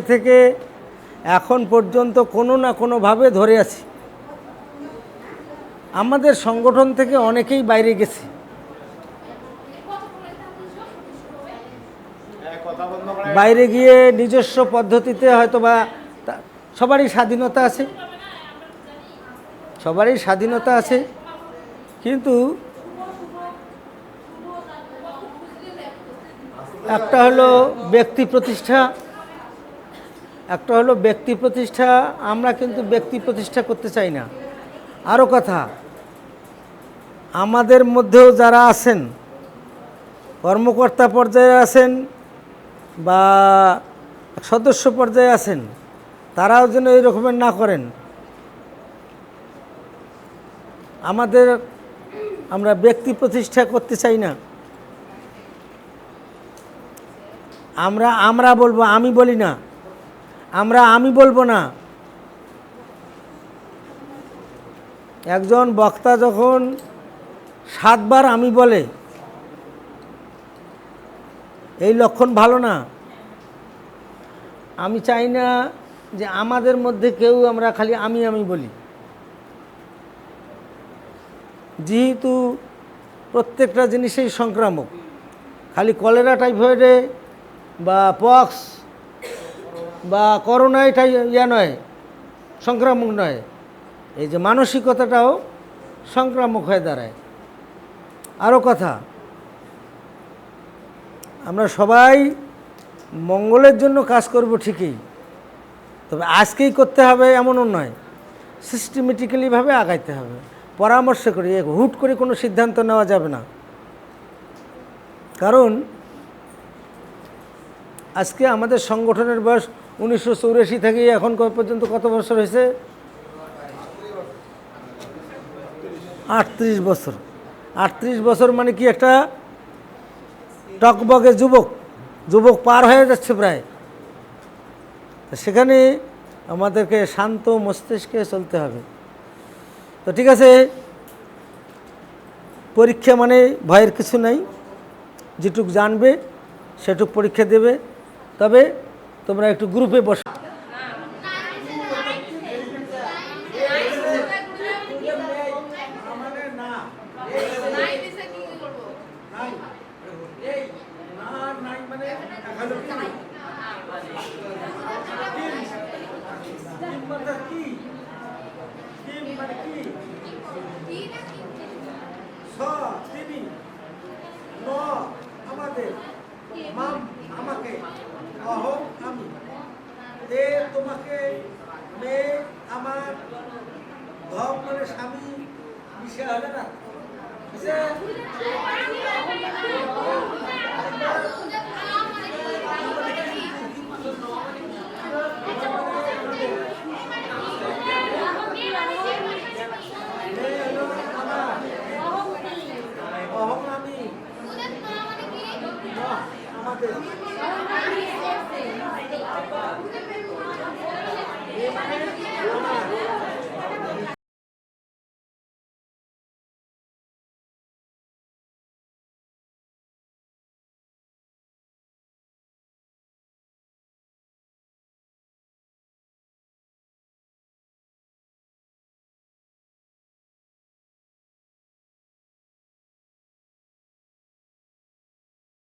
থেকে এখন পর্যন্ত কোনো না কোনোভাবে ধরে আছি। আমাদের সংগঠন থেকে অনেকেই বাইরে গেছে। বাইরে গিয়ে নিজস্ব পদ্ধতিতে হয়তো বা সবারই স্বাধীনতা আছে। সবারই স্বাধীনতা আছে। কিন্তু একটা হলো ব্যক্তি প্রতিষ্ঠা একটা হলো ব্যক্তি প্রতিষ্ঠা, আমরা কিন্তু ব্যক্তি প্রতিষ্ঠা করতে চাই না। আরও কথা, আমাদের মধ্যেও যারা আছেন, কর্মকর্তা পর্যায়ে আছেন বা সদস্য পর্যায়ে আছেন, তারাও যেন এই রকমের না করেন। আমাদের, আমরা ব্যক্তি প্রতিষ্ঠা করতে চাই না। আমরা আমরা বলব, আমি বলি না। আমরা আমি বলব না। একজন বক্তা যখন সাতবার আমি বলে, এই লক্ষণ ভালো না। আমি চাই না যে আমাদের মধ্যে কেউ আমরা খালি আমি আমি বলি। যেহেতু প্রত্যেকটা জিনিসেই সংক্রামক, খালি কলেরা টাইফয়েডে বা পক্স বা করোনা টাই ইয়া নয়, সংক্রামক নয়, এই যে মানসিকতাটাও সংক্রামক হয়ে দাঁড়ায়। আরও কথা, আমরা সবাই মঙ্গলের জন্য কাজ করব ঠিকই, তবে আজকেই করতে হবে এমনও নয় সিস্টেমেটিক্যালিভাবে আগাইতে হবে, পরামর্শ করে হুট করে কোনো সিদ্ধান্ত নেওয়া যাবে না। কারণ আজকে আমাদের সংগঠনের বয়স উনিশশো চৌরাশি থেকে এখন পর্যন্ত কত বছর হয়েছে? আটত্রিশ বছর। আটত্রিশ বছর মানে কি একটা টকবগে যুবক? যুবক পার হয়ে যাচ্ছে প্রায়। সেখানে আমাদেরকে শান্ত মস্তিষ্কে চলতে হবে। তো ঠিক আছে, পরীক্ষা মানে ভয়ের কিছু নাই। যেটুক জানবে, সেটুক পরীক্ষা দেবে। তবে তোমরা একটু গ্রুপে বসো। আমাদের মাম এ তোমাকে মেয়ে আমার ঘর মানে স্বামী মিশে হবে না? মেয়ে হলো আমার অহম আমি মহ আমাদের এ মানে আমার